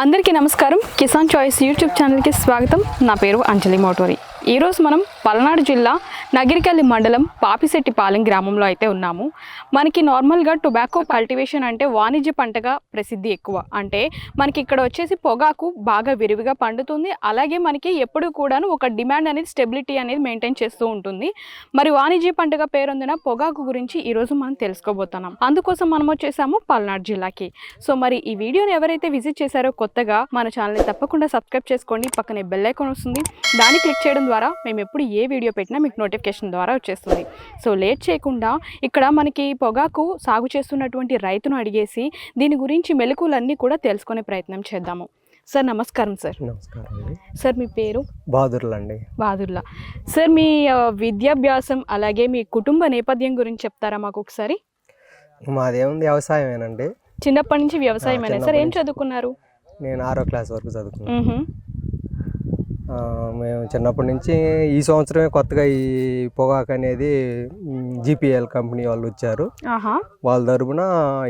అందరికీ నమస్కారం. Kisan choice YouTube ఛానల్కి స్వాగతం. నా పేరు అంజలి మోటోరి. ఈరోజు మనం పల్నాడు జిల్లా నగిరికల్లి మండలం పాపిశెట్టిపాలెం గ్రామంలో అయితే ఉన్నాము. మనకి నార్మల్గా టొబాకో కల్టివేషన్ అంటే వాణిజ్య పంటగా ప్రసిద్ధి ఎక్కువ. అంటే మనకి ఇక్కడ వచ్చేసి పొగాకు బాగా విరివిగా పండుతుంది. అలాగే మనకి ఎప్పుడు కూడాను ఒక డిమాండ్ అనేది స్టెబిలిటీ అనేది మెయింటైన్ చేస్తూ ఉంటుంది. మరి వాణిజ్య పంటగా పేరొందిన పొగాకు గురించి ఈరోజు మనం తెలుసుకోబోతున్నాం. అందుకోసం మనం వచ్చేసాము పల్నాడు జిల్లాకి. సో మరి ఈ వీడియోని ఎవరైతే విజిట్ చేశారో కొత్తగా మన ఛానల్ని తప్పకుండా సబ్స్క్రైబ్ చేసుకోండి. పక్కనే బెల్ ఐకాన్ వస్తుంది. దాన్ని క్లిక్ చేయడం ద్వారా మేము ఎప్పుడు ఏ వీడియో పెట్టినా మీకు నోటిఫికేషన్ ద్వారా వచ్చేస్తుంది. సో లేట్ చేయకుండా ఇక్కడ మనకి పొగాకు సాగు చేస్తున్నటువంటి రైతును అడిగేసి దీని గురించి మెలకులన్నీ కూడా తెలుసుకునే ప్రయత్నం చేద్దాము. సార్ నమస్కారం సార్. నమస్కారం సార్ మీ పేరు? బహదూర్లు అండి బాదుల్లా సార్ మీ విద్యాభ్యాసం అలాగే మీ కుటుంబ నేపథ్యం గురించి చెప్తారా మాకు ఒకసారి? మాదేముంది వ్యవసాయమేనండి. చిన్నప్పటి నుంచి వ్యవసాయమేనా? సార్ ఏం చదువుకున్నారు? నేను ఆరో క్లాస్ వరకు చదువుకున్నాను. మేము చిన్నప్పటి నుంచి ఈ సంవత్సరమే కొత్తగా ఈ పొగాకు అనేది జీపీఎల్ కంపెనీ వాళ్ళు వచ్చారు వాళ్ళ తరపున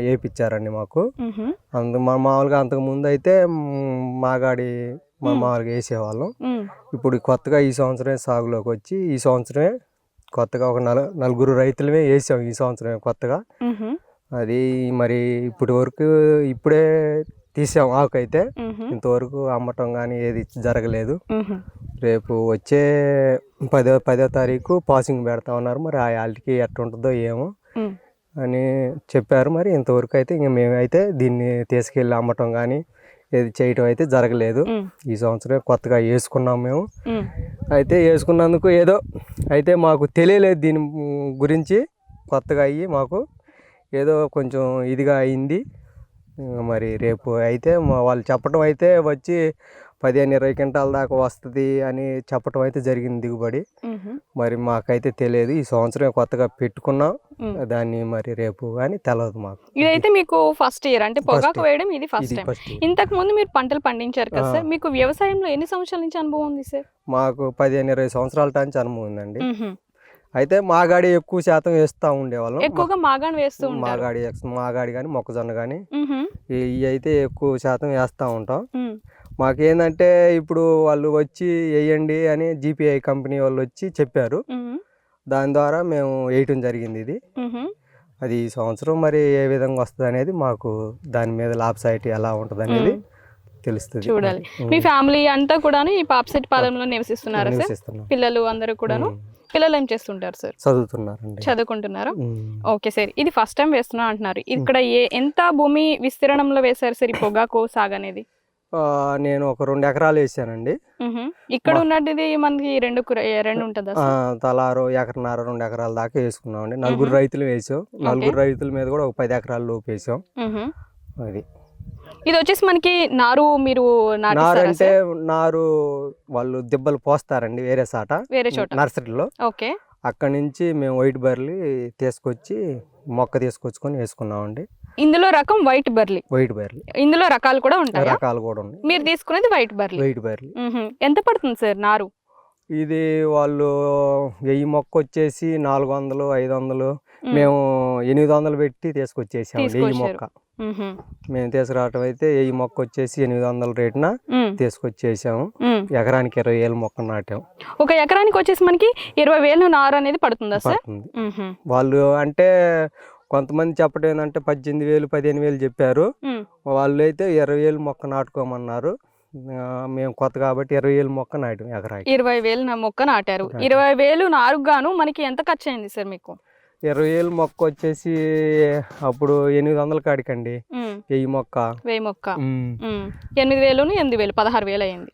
వేపిచ్చారండి మాకు. అందు మా మామూలుగా అంతకు ముందు అయితే మాగాడి మా మామూలుగా వేసేవాళ్ళం. ఇప్పుడు కొత్తగా ఈ సంవత్సరమే సాగులోకి వచ్చి ఈ సంవత్సరమే కొత్తగా ఒక నల నలుగురు రైతులమే వేసాం ఈ సంవత్సరమే కొత్తగా. అది మరి ఇప్పటి వరకు ఇప్పుడే తీసాం ఆకు అయితే. ఇంతవరకు అమ్మటం కానీ ఏది జరగలేదు. రేపు వచ్చే పదో పదో తారీఖు పాసింగ్ పెడతా ఉన్నారు మరి ఆ వాళ్ళకి ఎట్లా ఉంటుందో ఏమో. అని చెప్పారు మరి ఇంతవరకు అయితే ఇంక మేమైతే దీన్ని తీసుకెళ్ళి అమ్మటం కానీ ఏది చేయటం అయితే జరగలేదు. ఈ సంవత్సరం కొత్తగా వేసుకున్నాం మేము. అయితే వేసుకున్నందుకు ఏదో అయితే మాకు తెలియలేదు దీని గురించి కొత్తగా అయ్యి మాకు ఏదో కొంచెం ఇదిగా అయింది మరి రేపు అయితే వాళ్ళు చెప్పడం అయితే వచ్చి పదిహేను ఇరవై క్వింటాల దాకా వస్తుంది అని చెప్పడం అయితే జరిగింది దిగుబడి. మరి మాకైతే తెలియదు ఈ సంవత్సరం కొత్తగా పెట్టుకున్నాం. దాన్ని మరి రేపు కానీ తెలియదు మాకు ఇదైతే మీకు ఫస్ట్ ఇయర్ అంటే పొగాకు. వేయడం ఇది ఫస్ట్ టైం ఇంతకు ముందు మీరు పంటలు పండించారు కదా. సార్ మీకు వ్యవసాయంలో ఎన్ని సంవత్సరాల నుంచి అనుభవం ఉంది సార్ మాకు పదిహేను ఇరవై సంవత్సరాల నుంచి అనుభవం ఉందండి. అయితే మాగాడి ఎక్కువ శాతం వేస్తూ ఉండేవాళ్ళం ఎక్కువగా మాగాన్ వేస్తూ మాగాడి మాగాడి కానీ మొక్కజొన్న కానీ. ఇవి అయితే ఎక్కువ శాతం వేస్తూ ఉంటాం. మాకేందంటే ఇప్పుడు వాళ్ళు వచ్చి వేయండి అని జీపీఐ కంపెనీ వాళ్ళు వచ్చి చెప్పారు. దాని ద్వారా మేము వేయటం జరిగింది ఇది. అది ఈ సంవత్సరం మరి ఏ విధంగా వస్తుంది అనేది మాకు దాని మీద లాభసాయిటీ ఎలా ఉంటుంది అనేది. తెలుస్తుంది చూడాలి మీ ఫ్యామిలీ అంతా కూడాను ఈ పాపసెట్ పాలెంలో నివసిస్తున్నారా పిల్లలు అందరూ కూడాను. పిల్లలు ఏం చేస్తుంటారు సార్? చదువుతున్నారండి. చదువుకుంటున్నారా. Okay sir. ఇది ఫస్ట్ టైం వేస్తున్నా అంటున్నారు. ఇక్కడ ఏ ఎంత భూమి విస్తీర్ణంలో వేశారు సార్ ఈ పొగాకు సాగు అనేది? నేను ఒక రెండు ఎకరాలు వేసానండి. ఇక్కడ ఉన్నది మనకి రెండు రెండు ఉంటుందా తలారు ఎకరన్నర రెండు ఎకరాల దాకా వేసుకున్నామండి. నలుగురు రైతులు వేసాం. నలుగురు రైతుల మీద కూడా ఒక పది ఎకరాల లోపు వేసాం. అది. ఇది వచ్చేసి మనకి నారు మీరు నారు అంటే నారు వాళ్ళు దిబ్బలు పోస్తారండి వేరే సాట వేరే చోట. నర్సరీలో. ఓకే. అక్కడి నుంచి మేము వైట్ బర్లీ తీసుకొచ్చి మొక్క తీసుకొచ్చుకొని వేసుకున్నామండి. ఇందులో రకం వైట్ బర్లీ. White burley. ఇందులో రకాలు కూడా ఉంటాయా? రకాలు కూడా ఉన్నాయి. మీరు తీసుకునేది వైట్ బర్లీ. White burley. ఎంత పడుతుంది సార్ నారు? ఇది వాళ్ళు వెయ్యి మొక్క వచ్చేసి నాలుగు వందలు ఐదు వందలు. మేము ఎనిమిది వందలు పెట్టి తీసుకొచ్చేసాం వెయ్యి. మొక్క. మేము తీసుకురావటం అయితే వెయ్యి మొక్క వచ్చేసి ఎనిమిది వందల రేటున. తీసుకొచ్చేసాము. ఎకరానికి ఇరవై ఏళ్ళు మొక్క నాటాం ఒక ఎకరానికి వచ్చేసి మనకి ఇరవై వేలు నారు అనేది పడుతుందా సార్. వాళ్ళు అంటే కొంతమంది చెప్పడం ఏంటంటే పద్దెనిమిది వేలు పదిహేను వేలు చెప్పారు. వాళ్ళు అయితే ఇరవై వేలు మొక్క నాటుకోమన్నారు మేము కొత్త కాబట్టి ఇరవై వేలు మొక్క నాటాం ఎకరాకి. ఇరవై వేలు నా మొక్క నాటారు. ఇరవై వేలు నారుకు గాను మనకి ఎంత ఖర్చు అయింది సార్ మీకు? ఇరవై వేలు మొక్క వచ్చేసి అప్పుడు ఎనిమిది వందల కాడికండి. మ్. వెయ్యి మొక్క. వెయ్యి మొక్క. మ్. ఎనిమిది వేలును ఎనిమిది వేలు పదహారు వేలు అయింది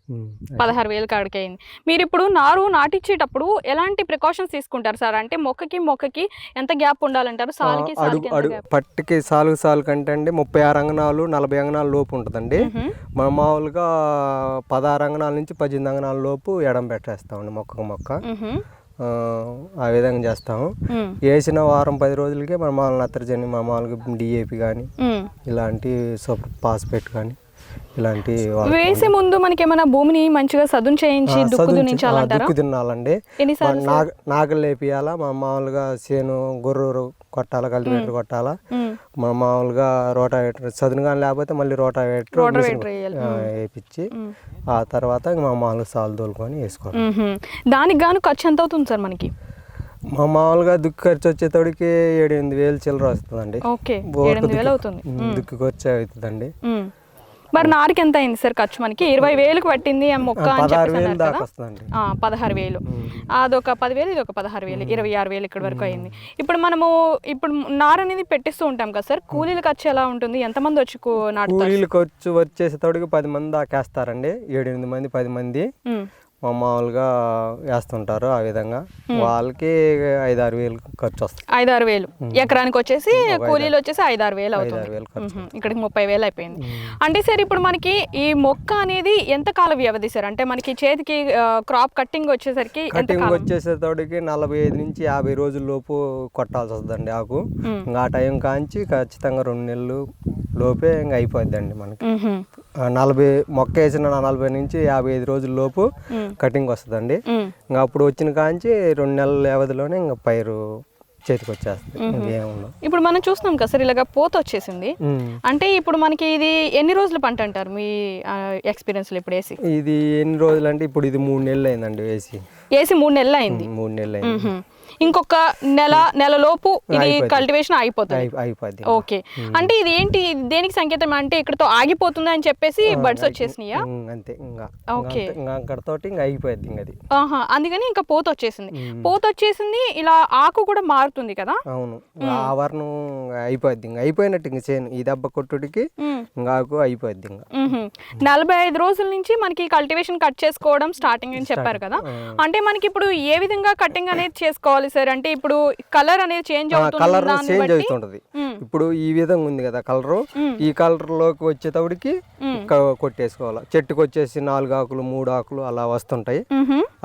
పదహారు వేలు కాడికి అయింది మీరు ఇప్పుడు నారు నాటించేటప్పుడు ఎలాంటి ప్రికాషన్స్ తీసుకుంటారు సార్? అంటే మొక్కకి మొక్కకి ఎంత గ్యాప్ ఉండాలంటారు? సాలుకి సాలుకి పట్టుకి సాలుగు సాలు కంటే అండి ముప్పై ఆరు అంగనాలు నలభై అంగనాల లోపు ఉంటుందండి. మన మామూలుగా పదహారు అంగనాల నుంచి పద్దెనిమిది అంగనాల లోపు ఎడం పెట్టేస్తామండి మొక్కకు మొక్క. ఆ, విధంగా చేస్తాము. వేసిన వారం పది రోజులకే మన మామూలు నత్రజని మన మామూలుగా డిఏపి కానీ ఇలాంటి సూపర్ ఫాస్ఫేట్ కానీ ఇలాంటి వేసే ముందు మనకి ఏమైనా భూమిని మంచిగా సదును చేయించి దుక్కు దున్నించాలంటారా? దుక్కు తినాలండి ఎన్నిసార్లు నాగ నాగలు లేపియాలా మా మామూలుగా చేను గొర్రెరు కొట్టాలా కల్టివేటర్ కొట్టాలా? ఉమ్. మా మామూలుగా రోటావేటర్ చదును కానీ లేకపోతే మళ్ళీ రోటావేటర్. వేయించి ఆ తర్వాత మా మామూలుగా సాలు తోలుకొని వేసుకోవాలి. దానికి గాను ఖర్చు ఎంత అవుతుంది సార్ మనకి? మా మామూలుగా దుక్కు ఖర్చు వచ్చేతోడికి ఏడు ఎనిమిది వేలు చిల్లర వస్తుందండి. ఓకే. దుక్కు ఖర్చు అవుతుందండి. మరి నారుకి ఎంత అయింది సార్ ఖర్చు మనకి? ఇరవై వేలకు పట్టింది ఆ మొక్క అని చెప్పేసి పదహారు వేలు అదొక పదివేలు ఇది ఒక పదహారు వేలు. ఇరవై ఆరు వేలు ఇక్కడ వరకు అయింది. ఇప్పుడు మనము ఇప్పుడు నారు అనేది పెట్టిస్తూ ఉంటాం కదా సార్? కూలీల ఖర్చు ఎలా ఉంటుంది? ఎంతమంది వచ్చి నాటుతారు? కూలీలు ఖర్చు వచ్చేసేటోడికి పది మంది దాకా వేస్తారండి. ఏడు ఎనిమిది మంది పది మంది. మామూలుగా వేస్తుంటారు ఆ విధంగా. వాళ్ళకి ఐదు ఆరు వేలు ఖర్చు వస్తుంది ఐదు ఆరు వేలు ఎకరానికి వచ్చేసి కూలీలు వచ్చేసి ఐదు ఆరు వేలు అవుతుంది. ఇక్కడికి ముప్పై వేలు అయిపోయింది. అంటే సార్ ఇప్పుడు మనకి ఈ మొక్క అనేది ఎంత కాల వ్యవధి సార్? అంటే మనకి చేతికి క్రాప్ కట్టింగ్ వచ్చేసరికి కటింగ్ వచ్చేసేటోడికి నలభై ఐదు నుంచి యాభై రోజుల లోపు కొట్టాల్సి వస్తుందండి ఆకు. ఆ టైం కాంచి ఖచ్చితంగా రెండు నెలలు లోపే ఇంకా అయిపోద్దండి మనకి. నలభై మొక్క వేసిన నలభై నుంచి యాభై ఐదు రోజుల లోపు. కటింగ్ వస్తుందండి. ఇంకా అప్పుడు వచ్చిన కాంచి రెండు నెలల వ్యవధిలోనే ఇంకా పైరు చేతికి వచ్చేస్తుంది. ఇప్పుడు మనం చూస్తున్నాం కదా సార్ ఇలాగ పోత వచ్చేసింది. అంటే ఇప్పుడు మనకి ఇది ఎన్ని రోజుల పంట అంటారు మీ ఎక్స్పీరియన్స్లో ఇప్పుడు వేసి ఇది ఎన్ని రోజులు అంటే ఇప్పుడు ఇది మూడు నెలలు అయిందండి వేసి వేసి మూడు నెలలు అయింది. మూడు నెలలు అయింది. ఇంకొక నెల నెల లోపు ఇది కల్టివేషన్ అయిపోతుంది. అయి- అయిపోద్ది ఓకే అంటే ఇది ఏంటి దేనికి సంకేతం అంటే ఇక్కడతో ఆగిపోతుంది అని చెప్పేసి బడ్స్ వచ్చేసినాయా? అంతే ఇంకా. ఓకే. ఇంకా అంతే. ఇంకా అక్కడతోటి ఇంకా అయిపోద్ది ఇంకా అది. ఆహా అందుకని ఇంకా పోత వచ్చేసింది. పోత వచ్చేసింది ఇలా ఆకు కూడా మారుతుంది కదా? అవును. ఆవరణం అయిపోద్ది ఇంకా. అయిపోయినట్టు ఇంక చేను ఈ దెబ్బ కొట్టుడికి. ఇంకా ఆకు అయిపోద్ది ఇంకా. నలభై ఐదు రోజుల నుంచి మనకి కల్టివేషన్ కట్ చేసుకోవడం స్టార్టింగ్ అని చెప్పారు కదా? అంటే మనకి ఇప్పుడు ఏ విధంగా కటింగ్ అనేది చేసుకోవాలి? సార్. అంటే ఇప్పుడు కలర్ అనేది చేంజ్ కలర్ చేంజ్ అవుతుంటది. ఇప్పుడు ఈ విధంగా ఉంది కదా కలరు. ఈ కలర్లోకి వచ్చేటప్పటికి కొట్టేసుకోవాలి. చెట్టుకు వచ్చేసి నాలుగు ఆకులు మూడు ఆకులు అలా వస్తుంటాయి.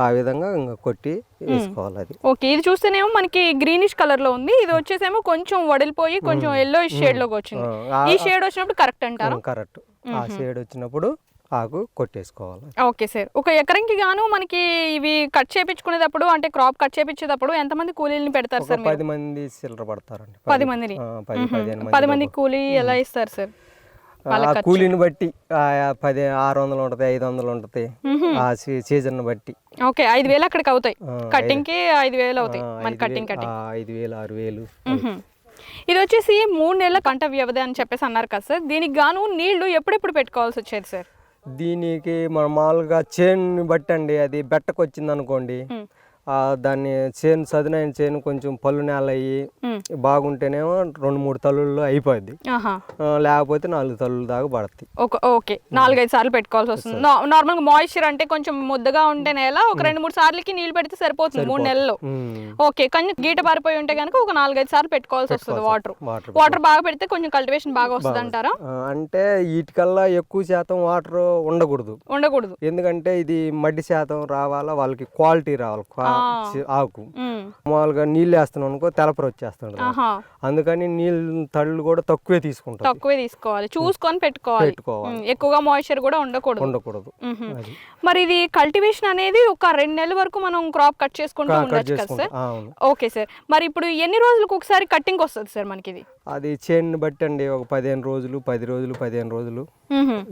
ఆ విధంగా ఇంకా కొట్టి వేసుకోవాలి అది. ఓకే ఇది చూస్తేనేమో మనకి గ్రీనిష్ కలర్లో ఉంది. ఇది వచ్చేసేమో కొంచెం వడిలిపోయి కొంచెం ఎల్లో షేడ్లోకి వచ్చింది. ఈ షేడ్ వచ్చినప్పుడు కరెక్ట్ అంటారా? కరెక్ట్ ఆ షేడ్ వచ్చినప్పుడు ఆకు కొట్టేసుకోవాలి. Okay sir. ఒక ఎకరంకి గాను మనకి ఇవి కట్ చేపించుకునేటప్పుడు అంటే క్రాప్ కట్ చేపించేటప్పుడు ఎంతమంది కూలీని పెడతారు సార్ పది మంది చిల్లర పడతారండి. పది మందిని? పది మంది కూలీ ఎలా ఇస్తారు సార్? కూలీని బట్టి ఆ, పది ఆరు వందలు ఉంటుంది ఐదు వందలు ఉంటుంది. ఆ సీజన్ బట్టి. ఓకే ఐదు వేలు అక్కడికి అవుతాయి. కటింగ్కి ఐదు వేలు అవుతాయి. మన కటింగ్ కటింగ్ ఆ, ఐదు వేలు ఆరు వేలు ఇది వచ్చేసి మూడు నెలల పంట వ్యవధి అని చెప్పేసి అన్నారు కదా సార్. దీనికి గాను నీళ్ళు ఎప్పుడెప్పుడు పెట్టుకోవాల్సి వచ్చేది సార్? దీనికి మన మామూలుగా చేను బట్టండి అది బెట్టకు వచ్చింది అనుకోండి దాన్ని చేను చదునైన చేను కొంచెం పళ్ళు నేల అయ్యి. బాగుంటేనేమో రెండు మూడు తల్లుల్లో అయిపోద్ది. లేకపోతే నాలుగు తల్లుల దాకా పడతాయి ఓకే. నాలుగైదు సార్లు పెట్టుకోవాల్సి వస్తుంది. నా- నార్మల్గా మాయిశ్చర్ అంటే కొంచెం ముద్దగా ఉంటే నెల ఒక రెండు మూడు సార్లకి నీళ్ళు పెడితే సరిపోతుంది మూడు నెలల్లో. మ్. ఓకే. కానీ గీట పారిపోయి ఉంటే కనుక ఒక నాలుగైదు సార్లు పెట్టుకోవాల్సి వస్తుంది వాటర్ వాటర్ బాగా పెడితే కొంచెం కల్టివేషన్ బాగా వస్తుంది అంటారా? అంటే వీటికల్లా ఎక్కువ శాతం వాటర్ ఉండకూడదు. ఉండకూడదు. ఎందుకంటే ఇది మడ్డి శాతం రావాలా వాళ్ళకి క్వాలిటీ రావాలి. ఆకు. మామూలుగా నీళ్ళు వేస్తున్నాం అనుకో తెలపర వచ్చేస్తుంటుంది ఆహా. అందుకని నీళ్ళు తళ్ళు కూడా తక్కువే తీసుకుంటాం తక్కువే తీసుకోవాలి. చూసుకొని పెట్టుకోవాలి. ఎక్కువగా మాయిశ్చర్ కూడా ఉండకూడదు. ఉండకూడదు. మరి ఇది కల్టివేషన్ అనేది ఒక రెండు నెలల వరకు మనం క్రాప్ కట్ చేసుకుంటూ కట్ ఉండొచ్చు కదా సార్? Okay sir. మరి ఇప్పుడు ఎన్ని రోజులకు ఒకసారి కట్టింగ్ వస్తుంది సార్ మనకి ఇది అది చేను బట్టి అండి. ఒక పదిహేను రోజులు పది రోజులు పదిహేను రోజులు.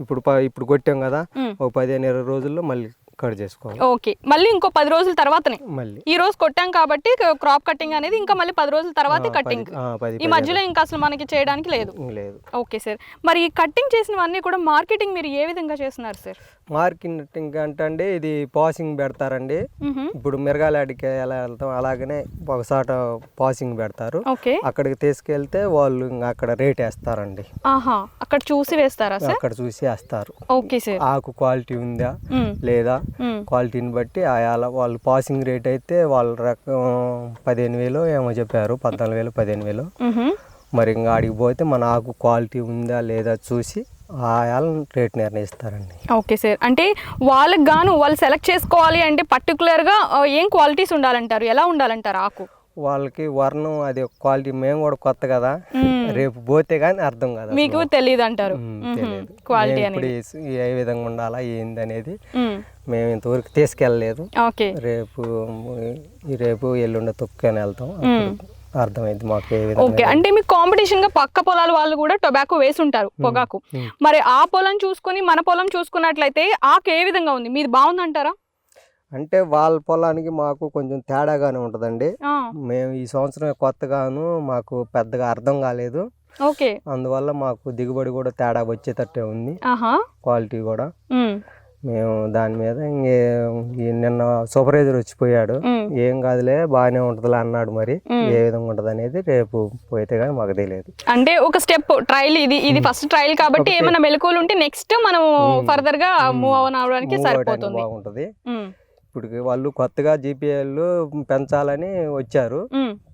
ఇప్పుడు ఇప్పుడు కొట్టాం కదా. ఒక పదిహేను ఇరవై రోజుల్లో మళ్ళీ కట్ చేసుకోవాలి. ఓకే. మళ్ళీ ఇంకో పది రోజుల తర్వాతనే. మళ్ళీ. ఈ రోజు కొట్టాం కాబట్టి క్రాప్ కటింగ్ అనేది ఇంకా మళ్ళీ పది రోజుల తర్వాతే కటింగ్ ఈ మధ్యలో ఇంకా అసలు మనకి చేయడానికి లేదు. లేదు. Okay sir. మరి ఈ కట్టింగ్ చేసినవన్నీ కూడా మార్కెటింగ్ మీరు ఏ విధంగా చేస్తున్నారు సార్? మార్కెటింగ్ అంటే అండి ఇది పాసింగ్ పెడతారండి. ఇప్పుడు మిరగాలాడికి ఎలా వెళ్తాం అలాగనే ఒకసాట పాసింగ్ పెడతారు అక్కడికి తీసుకెళ్తే వాళ్ళు ఇంకా అక్కడ రేట్ వేస్తారండి అక్కడ చూసి వేస్తారా అక్కడ చూసి వేస్తారు ఆకు క్వాలిటీ ఉందా. లేదా. క్వాలిటీని బట్టి ఆయాల వాళ్ళు పాసింగ్ రేట్ అయితే వాళ్ళ రకం పదిహేను వేలు ఏమో చెప్పారు పద్నాలుగు వేలు పదిహేను వేలు. మరి ఇంకా ఆడికి పోతే మన ఆకు క్వాలిటీ ఉందా లేదా చూసి ఆయాల రేట్ నిర్ణయిస్తారండి. Okay sir. అంటే వాళ్ళకి గాను వాళ్ళు సెలెక్ట్ చేసుకోవాలి అంటే పర్టికులర్గా ఏం క్వాలిటీస్ ఉండాలంటారు? ఎలా ఉండాలంటారు ఆకు? వాళ్ళకి వర్ణం అది క్వాలిటీ మేము కూడా కొత్త కదా. రేపు పోతే కానీ అర్థం కాదు. మీకు తెలియదు అంటారు క్వాలిటీ అనేది. ఏ విధంగా ఉండాలా ఏంది అనేది మ్మ్. ఇంతవరకు తీసుకెళ్ళలేదు. రేపు రేపు ఎల్లుండి తొక్కుని వెళ్తాం. అర్థమైంది మాకు ఓకే అంటే మీకు కాంపిటీషన్గా పక్క పొలాల వాళ్ళు కూడా టొబాకో వేసి ఉంటారు పొగాకు. మ్మ్. మరి ఆ పొలం చూసుకొని మన పొలం చూసుకున్నట్లయితే ఆకు ఏ విధంగా ఉంది? మీది బాగుందంటారా? అంటే వాళ్ళ పొలానికి మాకు కొంచెం తేడాగానే ఉంటుందండి. మేము ఈ సంవత్సరం కొత్తగాను మాకు పెద్దగా అర్థం కాలేదు. ఓకే. అందువల్ల మాకు దిగుబడి కూడా తేడా వచ్చేటట్టే ఉంది. క్వాలిటీ కూడా. మ్మ్. దాని మీద నిన్న సూపర్వైజర్ వచ్చిపోయాడు. ఏం కాదులే బాగానే ఉంటుందిలే అన్నాడు మరి. ఏ విధంగా ఉంటుంది అనేది రేపు పోయితే కానీ మాకు తెలియదు అంటే ఒక స్టెప్ ట్రయల్ ఇది ఇది ఫస్ట్ ట్రయల్ కాబట్టి ఏమైనా మెలకువలు ఉంటే నెక్స్ట్ మనం ఫర్దర్గా మూవ్ అవడానికి సరిపోతుంది బాగుంటుంది. ఇప్పుడు వాళ్ళు కొత్తగా జీపీఎల్ పెంచాలని వచ్చారు.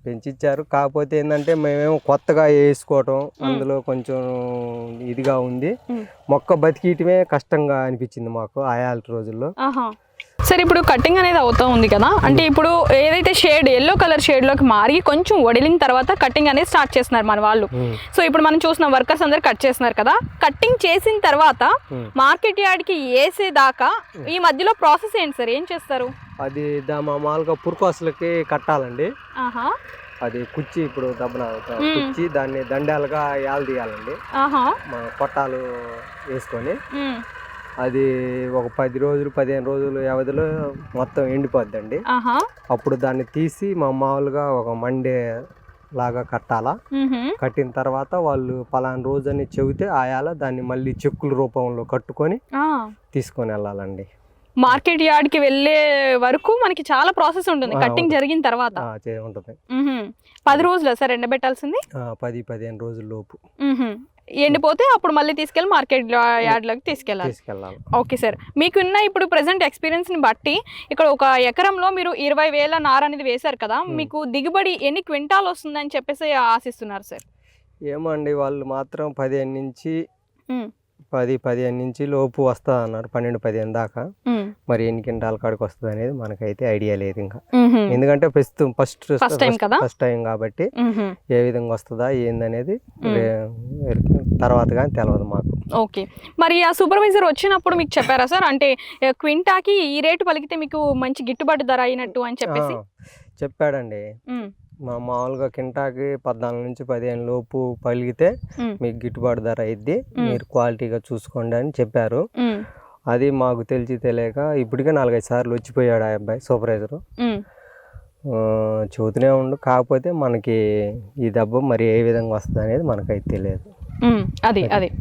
పెంచిచ్చారు. కాకపోతే ఏంటంటే మేమేమో కొత్తగా వేసుకోవటం అందులో కొంచెం ఇదిగా ఉంది. మొక్క బతికియటమే కష్టంగా అనిపించింది మాకు ఆయాల రోజుల్లో. సరే ఇప్పుడు కటింగ్ అనేది అవుతా ఉంది కదా? అంటే ఇప్పుడు ఏదైతే షేడ్ ఎల్లో కలర్ షేడ్లోకి మారి కొంచెం వడిలిన తర్వాత కటింగ్ అనేది స్టార్ట్ చేస్తున్నారు మన వాళ్ళు. సో ఇప్పుడు మనం చూసిన వర్కర్స్ అందరు కట్ చేస్తున్నారు కదా? కట్టింగ్ చేసిన తర్వాత. మార్కెట్ యార్డ్కి వేసేదాకా ఈ మధ్యలో ప్రాసెస్ ఏంటి సార్ ఏం చేస్తారు? అది మామూలుగా పురుకోసలకి కట్టాలండి. ఆహా. అది కుర్చీ ఇప్పుడు దబ్బన. కుర్చీ దాన్ని దండాలుగా ఏల తీయాలండి. కొట్టాలు వేసుకొని. అది ఒక పది రోజులు పదిహేను రోజులు వ్యవధిలో మొత్తం ఎండిపోద్దండి అప్పుడు దాన్ని తీసి మా మామూలుగా ఒక మండే లాగా కట్టాలా. కట్టిన తర్వాత వాళ్ళు పలానా రోజు అని చెబితే ఆయాల దాన్ని మళ్ళీ చెక్కుల రూపంలో కట్టుకొని. తీసుకొని వెళ్ళాలండి మార్కెట్ యార్డ్కి వెళ్ళే వరకు మనకి చాలా ప్రాసెస్ ఉంటుంది ఉంటుంది. జరిగిన తర్వాత ఉంటుంది. పది రోజులు సార్ ఎండబెట్టాల్సింది పది పదిహేను రోజుల లోపు. ఎండిపోతే అప్పుడు మళ్ళీ తీసుకెళ్ళి మార్కెట్ యార్డ్లోకి తీసుకెళ్ళాలి. తీసుకెళ్ళాలి. Okay sir. మీకున్న ఇప్పుడు ప్రెసెంట్ ఎక్స్పీరియన్స్ని బట్టి ఇక్కడ ఒక ఎకరంలో మీరు ఇరవై వేల నార అనేది వేశారు కదా మీకు దిగుబడి ఎన్ని క్వింటాల్ వస్తుందని చెప్పేసి ఆశిస్తున్నారు సార్? ఏమో అండి వాళ్ళు మాత్రం పదిహేను నుంచి. పది పదిహేను నుంచి లోపు వస్తుంది అన్నారు పన్నెండు పదిహేను దాకా. మరి ఎన్ని క్వింటాల కాడికి వస్తుంది అనేది మనకైతే ఐడియా లేదు ఇంకా. ఎందుకంటే ఫస్ట్ ఫస్ట్? ఫస్ట్ టైం కాబట్టి. ఏ విధంగా వస్తుందా ఏందనేది తర్వాత కానీ తెలియదు మాకు ఓకే మరి ఆ సూపర్వైజర్ వచ్చినప్పుడు మీకు చెప్పారా సార్ అంటే క్వింటాకి ఈ రేటు పలికితే మీకు మంచి గిట్టుబాటు ధర అయినట్టు అని చెప్పేసి చెప్పాడండి. మా మామూలుగా కింటాకి పద్నాలుగు నుంచి పదిహేను లోపు పలిగితే. మీకు గిట్టుబాటు ధర అయింది మీరు క్వాలిటీగా చూసుకోండి అని చెప్పారు. అది మాకు తెలిసి తెలియక ఇప్పటికే నాలుగైదు సార్లు వచ్చిపోయాడు ఆ అబ్బాయి సూపర్వైజరు చెబుతూనే ఉండు కాకపోతే మనకి ఈ దెబ్బ మరి ఏ విధంగా వస్తుంది అనేది మనకైతే తెలియదు. అది అది.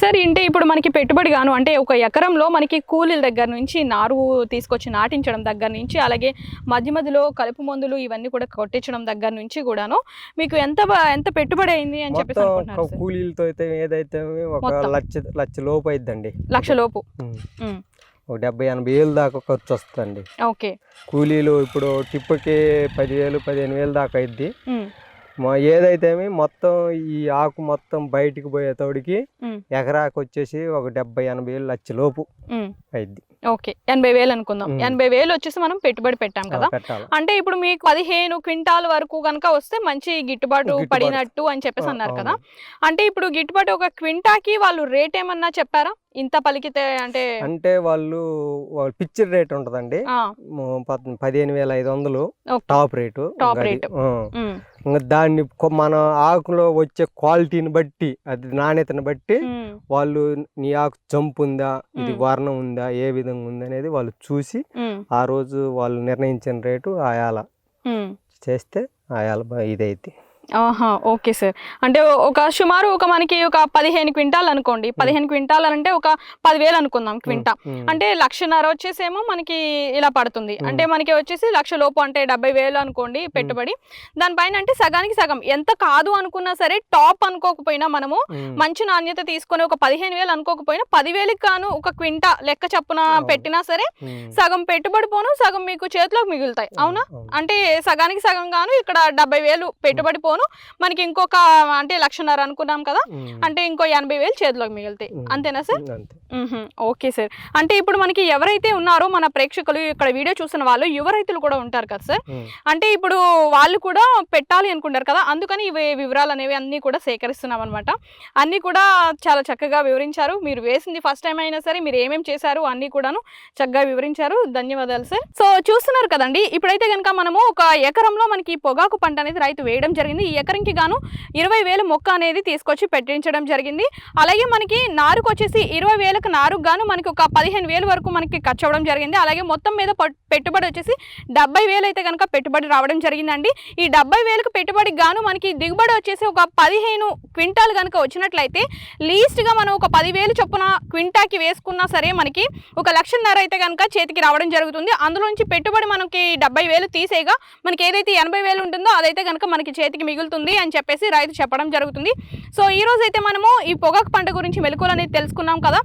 సార్ ఇంటే ఇప్పుడు మనకి పెట్టుబడి గాను అంటే ఒక ఎకరంలో మనకి కూలీల దగ్గర నుంచి నారు తీసుకొచ్చి నాటించడం దగ్గర నుంచి అలాగే మధ్య మధ్యలో కలుపు మందులు ఇవన్నీ కూడా కొట్టించడం దగ్గర నుంచి కూడాను మీకు ఎంత ఎంత పెట్టుబడి అయింది అని చెప్పేసి కూలీలతో అయితే ఏదైతే ఒక. లక్ష లక్ష లోపు అయిద్దండి. లక్ష లోపు. ఒక డెబ్బై ఎనభై వేలు దాకా ఖర్చు వస్తుందండి. ఓకే. కూలీలు ఇప్పుడు టిప్పుకి పదివేలు పదిహేను వేలు దాకా అయింది. మా ఏదైతేమి మొత్తం ఈ ఆకు మొత్తం బయటికి పోయేతోడికి. ఎకరాకు వచ్చేసి ఒక డెబ్బై ఎనభై లక్ష లోపు. అయింది ఓకే ఎనభై వేలు అనుకుందాం. ఎనభై వేలు వచ్చేసి మనం పెట్టుబడి పెట్టాం కదా అంటే ఇప్పుడు మీకు పదిహేను క్వింటాల్ వరకు కనుక వస్తే మంచి గిట్టుబాటు. పడినట్టు అని చెప్పేసి అన్నారు. కదా అంటే ఇప్పుడు గిట్టుబాటు ఒక క్వింటాకి వాళ్ళు రేట్ ఏమన్నా చెప్పారా ఇంత పలికితే అంటే అంటే వాళ్ళు వాళ్ళ పిక్చర్ రేట్ ఉంటుందండి పదిహేను వేల ఐదు వందలు. Top rate top. రేటు. దాన్ని మన ఆకులో వచ్చే క్వాలిటీని బట్టి అది నాణ్యతను బట్టి. వాళ్ళు నీ ఆకు జంప్ ఉందా ఇది. వర్ణం ఉందా ఏ విధంగా ఉంది అనేది వాళ్ళు చూసి. ఆ రోజు వాళ్ళు నిర్ణయించిన రేటు ఆయాల. చేస్తే ఆయాల ఇదైతే ఆహా ఓకే సార్. అంటే ఒక సుమారు ఒక మనకి ఒక పదిహేను క్వింటాల్ అనుకోండి. పదిహేను క్వింటాల్ అంటే ఒక పదివేలు అనుకుందాం క్వింటా. అంటే లక్షన్నర వచ్చేసేమో మనకి ఇలా పడుతుంది. అంటే మనకి వచ్చేసి లక్ష లోపు అంటే డెబ్బై వేలు అనుకోండి పెట్టుబడి. దానిపైన అంటే సగానికి సగం. ఎంత కాదు అనుకున్నా సరే టాప్ అనుకోకపోయినా మనము. మంచి నాణ్యత తీసుకొని ఒక పదిహేను వేలు అనుకోకపోయినా పదివేలకు గాను ఒక క్వింటా లెక్క చప్పున. పెట్టినా సరే. సగం పెట్టుబడి పోను సగం మీకు చేతిలోకి మిగులుతాయి. అవునా అవును. అంటే సగానికి సగం గాను ఇక్కడ డెబ్బై వేలు పెట్టుబడి పోను పోను మనకి ఇంకొక అంటే లక్షన్నర అనుకున్నాం కదా. అంటే ఇంకో ఎనభై వేలు చేతిలోకి మిగులుతాయి. అంతేనా సార్. Okay sir. అంటే ఇప్పుడు మనకి ఎవరైతే ఉన్నారో మన ప్రేక్షకులు ఇక్కడ వీడియో చూస్తున్న వాళ్ళు యువ రైతులు కూడా ఉంటారు కదా సార్. అంటే ఇప్పుడు వాళ్ళు కూడా పెట్టాలి అనుకుంటారు కదా అందుకని ఇవి వివరాలు అనేవి అన్నీ కూడా సేకరిస్తున్నాం అనమాట అన్నీ కూడా చాలా చక్కగా వివరించారు. మీరు వేసింది ఫస్ట్ టైం అయినా సరే మీరు ఏమేమి చేశారు అన్నీ కూడాను చక్కగా వివరించారు. ధన్యవాదాలు సార్. సో చూస్తున్నారు కదండి ఇప్పుడైతే కనుక మనము ఒక ఎకరంలో మనకి పొగాకు పంట అనేది రైతు వేయడం జరిగింది. ఈ ఎకరంకి గాను ఇరవై వేలు మొక్క అనేది తీసుకొచ్చి పెట్టించడం జరిగింది. అలాగే మనకి నారుకు వచ్చేసి ఇరవై వేలకు నారుకు గాను మనకి ఒక పదిహేను వేలు వరకు మనకి ఖర్చు అవ్వడం జరిగింది. అలాగే మొత్తం మీద పెట్టుబడి వచ్చేసి డెబ్బై వేలు అయితే కనుక పెట్టుబడి రావడం జరిగిందండి. ఈ డెబ్బై వేలకు పెట్టుబడికి గాను మనకి దిగుబడి వచ్చేసి ఒక పదిహేను క్వింటాల్ కనుక వచ్చినట్లయితే లీస్ట్గా మనం ఒక పదివేలు చొప్పున క్వింటాకి వేసుకున్నా సరే మనకి ఒక లక్షన్నర అయితే కనుక చేతికి రావడం జరుగుతుంది. అందులో నుంచి పెట్టుబడి మనకి డెబ్బై వేలు తీసేయగా మనకి ఏదైతే ఎనభై వేలు ఉంటుందో అదైతే కనుక మనకి చేతికి మిగులుతుంది అని చెప్పేసి రైతు చెప్పడం జరుగుతుంది. సో ఈ రోజు అయితే మనము ఈ పొగాకు పంట గురించి మెలకువలు అనేది తెలుసుకున్నాం కదా.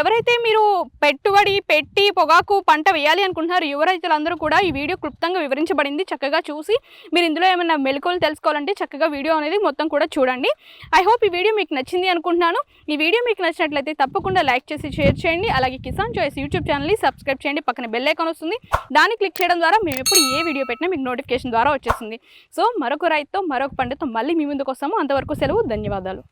ఎవరైతే మీరు పెట్టుబడి పెట్టి పొగాకు పంట వేయాలి అనుకుంటున్నారు యువ రైతులందరూ కూడా ఈ వీడియో క్లుప్తంగా వివరించబడింది. చక్కగా చూసి మీరు ఇందులో ఏమైనా మెలకువలు తెలుసుకోవాలంటే చక్కగా వీడియో అనేది మొత్తం కూడా చూడండి. ఐ హోప్ ఈ వీడియో మీకు నచ్చింది అనుకుంటున్నాను. ఈ వీడియో మీకు నచ్చినట్లయితే తప్పకుండా లైక్ చేసి షేర్ చేయండి. అలాగే కిసాన్ చాయిస్ యూట్యూబ్ ఛానల్ని సబ్స్క్రైబ్ చేయండి. పక్కన బెల్ ఐకాన్ వస్తుంది. దాన్ని క్లిక్ చేయడం ద్వారా మేము ఎప్పుడు ఏ వీడియో పెట్టినా మీకు నోటిఫికేషన్ ద్వారా వచ్చేస్తుంది. సో మరొక రైతుతో మరొక పండుతో మళ్ళీ మీ ముందుకు వస్తాము అంతవరకు సెలవు ధన్యవాదాలు.